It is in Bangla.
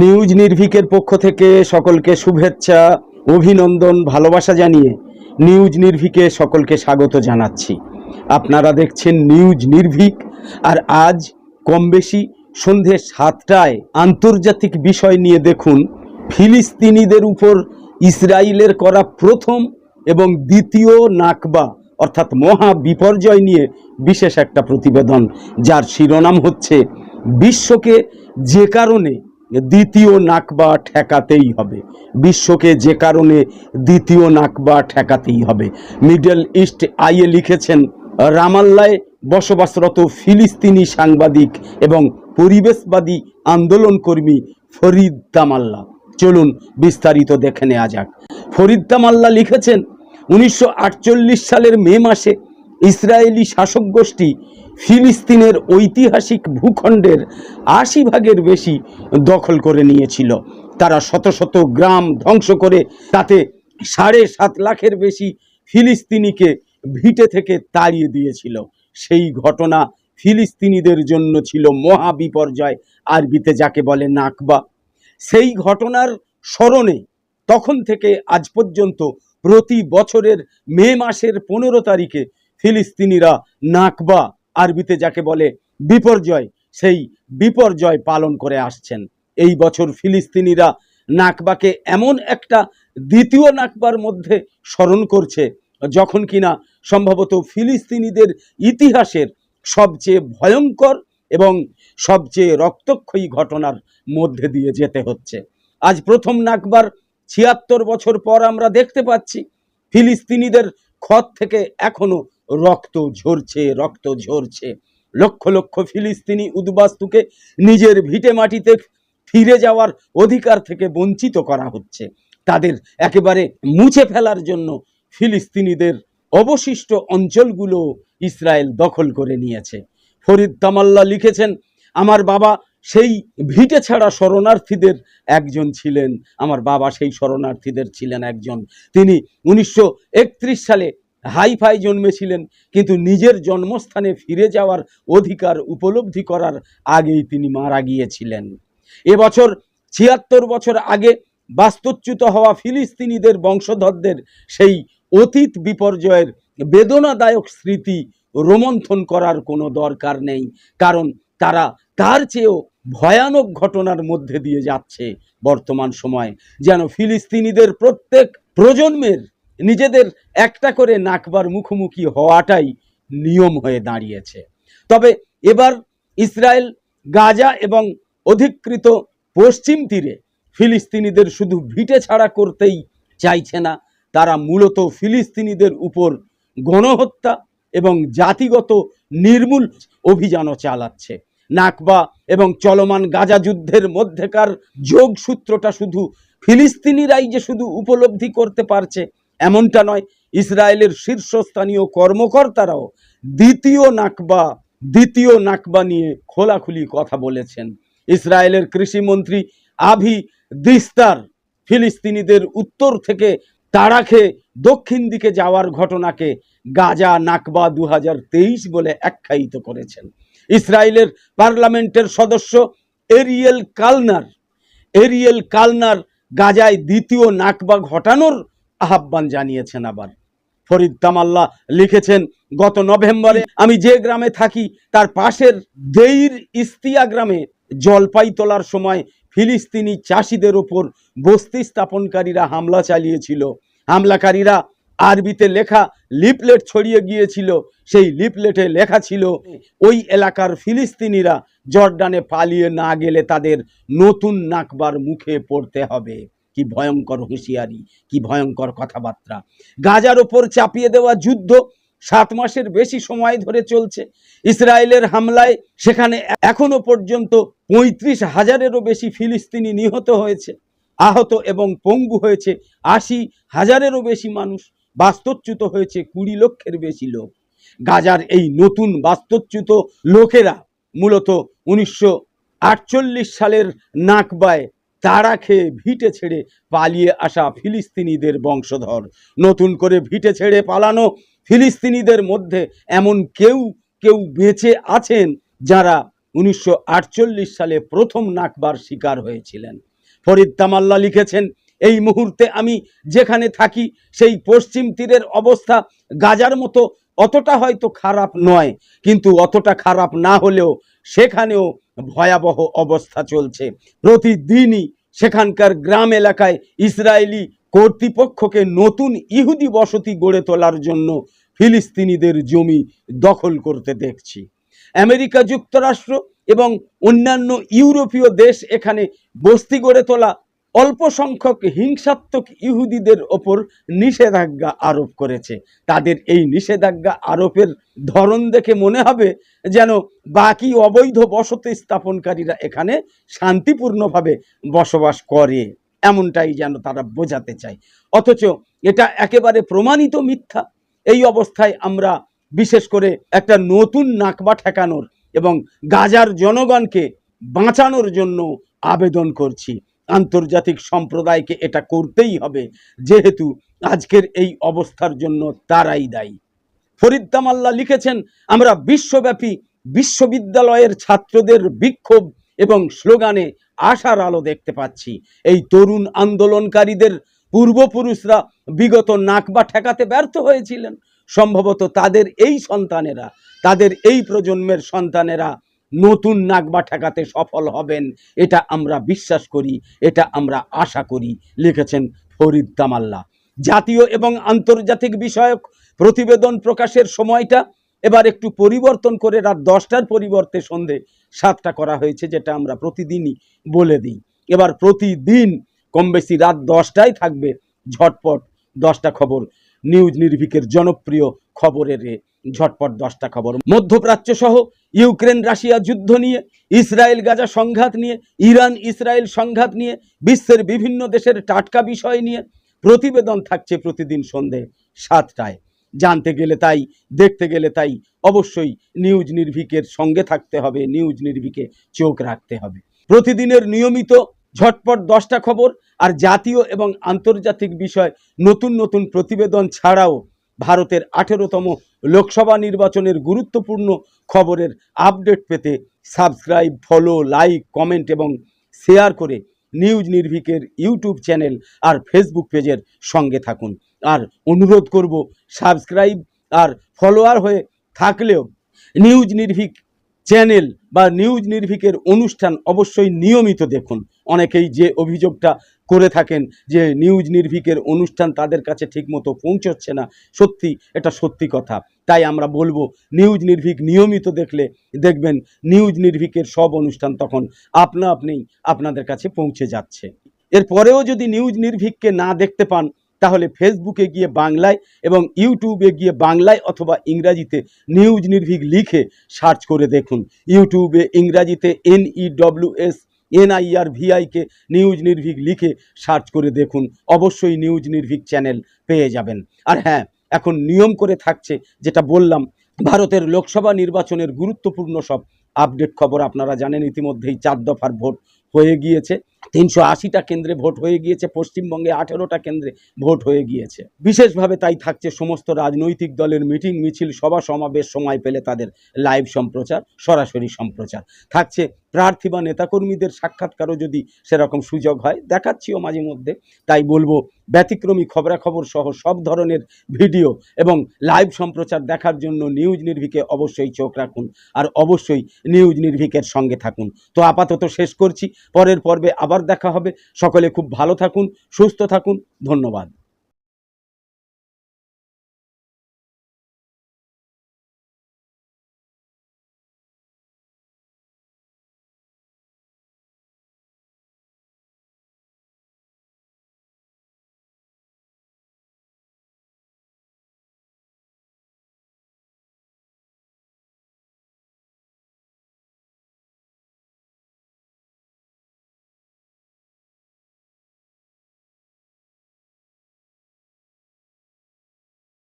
নিউজ নির্ভিকের পক্ষ থেকে সকলকে শুভেচ্ছা, অভিনন্দন, ভালোবাসা জানিয়ে নিউজ নির্ভিকে সকলকে স্বাগত জানাচ্ছি। আপনারা দেখছেন নিউজ নির্ভিক, আর আজ কম বেশি সন্ধে সাতটায় আন্তর্জাতিক বিষয় নিয়ে দেখুন ফিলিস্তিনিদের উপর ইসরায়েলের করা প্রথম এবং দ্বিতীয় নাকবা, অর্থাৎ মহা বিপর্যয় নিয়ে বিশেষ একটা প্রতিবেদন, যার শিরোনাম হচ্ছে, বিশ্বকে যে কারণে দ্বিতীয় নাকবা ঠেকাতেই হবে। বিশ্বকে যে কারণে দ্বিতীয় নাকবা ঠেকাতেই হবে। মিডল ইস্ট আইয়ে লিখেছেন, রামাল্লায় বসবাসরত ফিলিস্তিনি সাংবাদিক এবং পরিবেশবাদী আন্দোলনকর্মী ফরিদ তামাল্লা। চলুন বিস্তারিত দেখে নেওয়া যাক। ফরিদ তামাল্লা লিখেছেন, উনিশশো আটচল্লিশ সালের মে মাসে ইসরায়েলি শাসক গোষ্ঠী ফিলিস্তিনের ঐতিহাসিক ভূখণ্ডের আশি ভাগের বেশি দখল করে নিয়েছিল। তারা শত শত গ্রাম ধ্বংস করে তাতে সাড়ে সাত লাখের বেশি ফিলিস্তিনিকে ভিটে থেকে তাড়িয়ে দিয়েছিল। সেই ঘটনা ফিলিস্তিনিদের জন্য ছিল মহা বিপর্যয়, আরবিতে যাকে বলে নাকবা। সেই ঘটনার স্মরণে তখন থেকে আজ পর্যন্ত প্রতি বছরের মে মাসের পনেরো তারিখে ফিলিস্তিনিরা নাকবা আরবিতে যাকে বলে বিপর্যয়, সেই বিপর্যয় পালন করে আসছেন। এই বছর ফিলিস্তিনিরা নাকবাকে এমন একটা দ্বিতীয় নাকবার মধ্যে স্মরণ করছে, যখন কিনা সম্ভবত ফিলিস্তিনিদের ইতিহাসের সবচেয়ে ভয়ঙ্কর এবং সবচেয়ে রক্তক্ষয়ী ঘটনার মধ্যে দিয়ে যেতে হচ্ছে। আজ প্রথম নাকবার ছিয়াত্তর বছর পর আমরা দেখতে পাচ্ছি, ফিলিস্তিনিদের ক্ষত থেকে এখনও রক্ত ঝরছে রক্ত ঝরছে। লক্ষ লক্ষ ফিলিস্তিনি উদ্বাস্তুকে নিজের ভিটে মাটিতে ফিরে যাওয়ার অধিকার থেকে বঞ্চিত করা হচ্ছে। তাদের একেবারে মুছে ফেলার জন্য ফিলিস্তিনিদের অবশিষ্ট অঞ্চলগুলো ইসরায়েল দখল করে নিয়েছে। ফরিদ তামাল্লা লিখেছেন, আমার বাবা সেই ভিটে ছাড়া শরণার্থীদের একজন ছিলেন। আমার বাবা সেই শরণার্থীদের ছিলেন একজন। তিনি উনিশশো একত্রিশ সালে হাইফাই জন্মেছিলেন, কিন্তু নিজের জন্মস্থানে ফিরে যাওয়ার অধিকার উপলব্ধি করার আগেই তিনি মারা গিয়েছিলেন। এবছর ছিয়াত্তর বছর আগে বাস্তুচ্যুত হওয়া ফিলিস্তিনিদের বংশধরদের সেই অতীত বিপর্যয়ের বেদনাদায়ক স্মৃতি রোমন্থন করার কোনো দরকার নেই, কারণ তারা তার চেয়েও ভয়ানক ঘটনার মধ্যে দিয়ে যাচ্ছে বর্তমান সময়ে, যেন ফিলিস্তিনিদের প্রত্যেক প্রজন্মের নিজেদের একটা করে নাকবার মুখোমুখি হওয়াটাই নিয়ম হয়ে দাঁড়িয়েছে। তবে এবার ইসরায়েল, গাজা এবং অধিকৃত পশ্চিম তীরে ফিলিস্তিনিদের শুধু ভিটে ছাড়া করতেই চাইছে না, তারা মূলত ফিলিস্তিনিদের উপর গণহত্যা এবং জাতিগত নির্মূল অভিযানও চালাচ্ছে। নাকবা এবং চলমান গাজা যুদ্ধের মধ্যেকার যোগসূত্রটা শুধু ফিলিস্তিনিরাই যে শুধু উপলব্ধি করতে পারছে এমনটা নয়, ইসরায়েলের শীর্ষস্থানীয় কর্মকর্তারাও দ্বিতীয় নাকবা দ্বিতীয় নাকবা নিয়ে খোলাখুলি কথা বলেছেন। ইসরায়েলের কৃষিমন্ত্রী আভি দিস্তার ফিলিস্তিনিদের উত্তর থেকে তাড়া খেয়ে দক্ষিণ দিকে যাওয়ার ঘটনাকে গাজা নাকবা দু হাজার তেইশ বলে আখ্যায়িত করেছেন। ইসরায়েলের পার্লামেন্টের সদস্য এরিয়েল কালনার এরিয়েল কালনার গাজায় দ্বিতীয় নাকবা ঘটানোর আহ্বান জানিয়েছেন আবার। ফরিদ তামাল্লা লিখেছেন, গত নভেম্বরে আমি যে গ্রামে থাকি, তার পাশের দেইর ইস্তিয়া গ্রামে জলপাই তোলার সময় ফিলিস্তিনি চাষিদের ওপর বস্তি স্থাপনকারীরা হামলা চালিয়েছিল। হামলাকারীরা আরবিতে লেখা লিপলেট ছড়িয়ে গিয়েছিল। সেই লিপলেটে লেখা ছিল, ওই এলাকার ফিলিস্তিনিরা জর্ডানে পালিয়ে না গেলে তাদের নতুন নাকবার মুখে পড়তে হবে। কি ভয়ঙ্কর হুঁশিয়ারি, কি ভয়ঙ্কর কথাবার্তা। গাজার ওপর চাপিয়ে দেওয়া যুদ্ধ সাত মাসের বেশি সময় ধরে চলছে। ইসরায়েলের হামলায় সেখানে এখনও পর্যন্ত পঁয়ত্রিশ হাজারেরও বেশি ফিলিস্তিনি নিহত হয়েছে। আহত এবং পঙ্গু হয়েছে আশি হাজারেরও বেশি মানুষ। বাস্তুচ্যুত হয়েছে কুড়ি লক্ষের বেশি লোক। গাজার এই নতুন বাস্তুচ্যুত লোকেরা মূলত উনিশশো আটচল্লিশ সালের নাকবায় তাড়া খেয়ে ভিটে ছেড়ে পালিয়ে আসা ফিলিস্তিনিদের বংশধর। নতুন করে ভিটে ছেড়ে পালানো ফিলিস্তিনিদের মধ্যে এমন কেউ কেউ বেঁচে আছেন যারা উনিশশো আটচল্লিশ সালে প্রথম নাকবার শিকার হয়েছিলেন। ফরিদ তামাল্লা লিখেছেন, এই মুহূর্তে আমি যেখানে থাকি, সেই পশ্চিম তীরের অবস্থা গাজার মতো অতটা হয়তো খারাপ নয়, কিন্তু অতটা খারাপ না হলেও সেখানেও ভয়াবহ অবস্থা চলছে। প্রতিদিনই সেখানকার গ্রাম এলাকায় ইসরায়েলি কর্তৃপক্ষকে নতুন ইহুদি বসতি গড়ে তোলার জন্য ফিলিস্তিনিদের জমি দখল করতে দেখছি। আমেরিকা যুক্তরাষ্ট্র এবং অন্যান্য ইউরোপীয় দেশ এখানে বস্তি গড়ে তোলা অল্প সংখ্যক হিংসাত্মক ইহুদিদের ওপর নিষেধাজ্ঞা আরোপ করেছে। তাদের এই নিষেধাজ্ঞা আরোপের ধরন দেখে মনে হবে যেন বাকি অবৈধ বসতি স্থাপনকারীরা এখানে শান্তিপূর্ণভাবে বসবাস করে। এমনটাই যেন তারা বোঝাতে চায়। অথচ এটা একেবারে প্রমাণিত মিথ্যা। এই অবস্থায় আমরা বিশেষ করে একটা নতুন নাকবা ঠেকানোর এবং গাজার জনগণকে বাঁচানোর জন্য আবেদন করছি। আন্তর্জাতিক সম্প্রদায়কে এটা করতেই হবে। যেহেতু আজকের এই অবস্থার জন্য তারাই দায়ী। ফরিদ তামাল্লা লিখেছেন, আমরা বিশ্বব্যাপী বিশ্ববিদ্যালয়ের ছাত্রদের বিক্ষোভ এবং স্লোগানে আশার আলো দেখতে পাচ্ছি। এই তরুণ আন্দোলনকারীদের পূর্বপুরুষরা বিগত নাকবা ঠেকাতে ব্যর্থ হয়েছিলেন। সম্ভবত তাদের এই সন্তানেরা, তাদের এই প্রজন্মের সন্তানেরা নতুন নাকবা ঠেকাতে সফল হবেন। এটা আমরা বিশ্বাস করি, এটা আমরা আশা করি, লিখেছেন ফরিদ তামাল্লা। জাতীয় এবং আন্তর্জাতিক বিষয়ক প্রতিবেদন প্রকাশের সময়টা এবার একটু পরিবর্তন করে রাত দশটার পরিবর্তে সন্ধে সাতটা করা হয়েছে, যেটা আমরা প্রতিদিনই বলে দিই। এবার প্রতিদিন কম বেশি রাত দশটায় থাকবে ঝটপট দশটা খবর। নিউজ নির্ভিকের জনপ্রিয় খবরের ঝটপট দশটা খবর। মধ্যপ্রাচ্য সহ ইউক্রেন রাশিয়া যুদ্ধ নিয়ে, ইসরায়েল গাজা সংঘাত নিয়ে, ইরান ইসরায়েল সংঘাত নিয়ে, বিশ্বের বিভিন্ন দেশের টাটকা বিষয় নিয়ে প্রতিবেদন থাকছে প্রতিদিন সন্ধে সাতটায়। জানতে গেলে তাই, দেখতে গেলে তাই অবশ্যই নিউজ নির্ভিকের সঙ্গে থাকতে হবে, নিউজ নির্ভিকে চোখ রাখতে হবে। প্রতিদিনের নিয়মিত ঝটপট দশটা খবর আর জাতীয় এবং আন্তর্জাতিক বিষয় নতুন নতুন প্রতিবেদন ছাড়াও ভারতের আঠেরোতম লোকসভা নির্বাচনের গুরুত্বপূর্ণ খবরের আপডেট পেতে সাবস্ক্রাইব, ফলো, লাইক, কমেন্ট এবং শেয়ার করে নিউজ নির্ভিকের ইউটিউব চ্যানেল আর ফেসবুক পেজের সঙ্গে থাকুন। আর অনুরোধ করব, সাবস্ক্রাইব আর ফলোয়ার হয়ে থাকলেও নিউজ নির্ভিক চ্যানেল বা নিউজ নির্ভিকের অনুষ্ঠান অবশ্যই নিয়মিত দেখুন। অনেকেই যে অভিযোগটা করে থাকেন যে নিউজ নির্ভিকের অনুষ্ঠান তাদের কাছে ঠিকমতো পৌঁছচ্ছে না, সত্যি, এটা সত্যি কথা। তাই আমরা বলব, নিউজ নির্ভিক নিয়মিত দেখলে দেখবেন নিউজ নির্ভিকের সব অনুষ্ঠান তখন আপনা আপনিই আপনাদের কাছে পৌঁছে যাচ্ছে। এরপরেও যদি নিউজ নির্ভিককে না দেখতে পান তাহলে ফেসবুকে গিয়ে বাংলায় এবং ইউটিউবে গিয়ে বাংলায় অথবা ইংরাজিতে নিউজ নির্ভীক লিখে সার্চ করে দেখুন। ইউটিউবে ইংরাজিতে N E W S NIR VIK news Nirbhik লিখে সার্চ করে দেখুন। অবশ্যই নিউজ নির্ভীক চ্যানেল পেয়ে যাবেন। আর হ্যাঁ এখন নিয়ম করে থাকছে যেটা বললাম, ভারতের লোকসভা নির্বাচনের গুরুত্বপূর্ণ সব আপডেট খবর আপনারা জানেন, ইতিমধ্যেই চার দফার ভোট হয়ে গিয়েছে। তিনশো আশিটা কেন্দ্রে ভোট হয়ে গিয়েছে, পশ্চিমবঙ্গে আঠেরোটা কেন্দ্রে ভোট হয়ে গিয়েছে। বিশেষভাবে তাই থাকছে সমস্ত রাজনৈতিক দলের মিটিং, মিছিল, সভা, সমাবেশ, সময় পেলে তাদের লাইভ সম্প্রচার, সরাসরি সম্প্রচার। থাকছে প্রার্থী বা নেতাকর্মীদের সাক্ষাৎকারও যদি সেরকম সুযোগ হয়, দেখাচ্ছিও মাঝে মধ্যে। তাই বলব, ব্যতিক্রমী খবরাখবর সহ সব ধরনের ভিডিও এবং লাইভ সম্প্রচার দেখার জন্য নিউজ নির্ভিকে অবশ্যই চোখ রাখুন। আর অবশ্যই নিউজ নির্ভিকের সঙ্গে থাকুন। তো আপাতত শেষ করছি। পরের পর্বে আবার দেখা হবে। সকলে খুব ভালো থাকুন সুস্থ থাকুন। ধন্যবাদ।